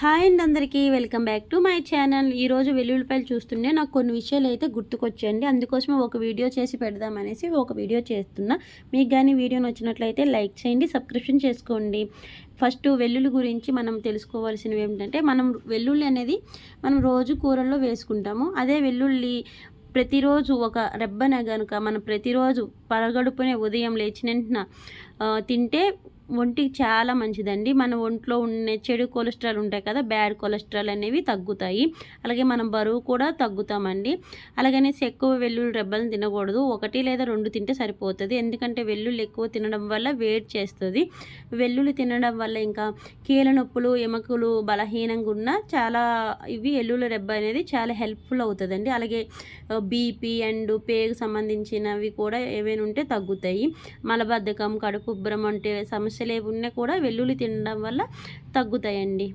Hi అండి అందరికీ welcome back to my channel. ఈరోజు వెల్లుల్లిపాయలు చూస్తుంటే నాకు కొన్ని విషయాలు అయితే గుర్తుకొచ్చాయండి. అందుకోసమే ఒక వీడియో చేసి పెడదామనేసి ఒక వీడియో చేస్తున్నా. మీకు కానీ వీడియో నచ్చినట్లయితే లైక్ చేయండి సబ్స్క్రిప్షన్ చేసుకోండి. ఫస్ట్ వెల్లుల్లి గురించి మనం తెలుసుకోవాల్సినవి ఏమిటంటే మనం వెల్లుల్లి అనేది మనం రోజు కూరల్లో వేసుకుంటాము. అదే వెల్లుల్లి ప్రతిరోజు ఒక రెబ్బన కనుక మనం ప్రతిరోజు పరగడుపునే ఉదయం లేచిన తింటే ఒంటికి చాలా మంచిదండి. మన ఒంట్లో ఉండే చెడు కొలెస్ట్రాల్ ఉంటాయి కదా బ్యాడ్ కొలెస్ట్రాల్ అనేవి తగ్గుతాయి. అలాగే మనం బరువు కూడా తగ్గుతామండి. అలాగనేసి ఎక్కువ వెల్లుల్లి రెబ్బలను తినకూడదు. ఒకటి లేదా రెండు తింటే సరిపోతుంది. ఎందుకంటే వెల్లుల్లి ఎక్కువ తినడం వల్ల వేడి చేస్తుంది. వెల్లుల్లి తినడం వల్ల ఇంకా కీళ్ళ నొప్పులు ఎముకలు బలహీనంగా ఉన్న చాలా ఇవి వెల్లుల్లి రెబ్బ అనేది చాలా హెల్ప్ఫుల్ అవుతుందండి. అలాగే బీపీ అండ్ పేగు సంబంధించినవి కూడా ఏవైనా ఉంటే తగ్గుతాయి. మలబద్ధకం కడుపు ఉబ్బరం అంటే సమస్యలు ఏవి ఉన్నా కూడా వెల్లుల్లి తినడం వల్ల తగ్గుతాయండి.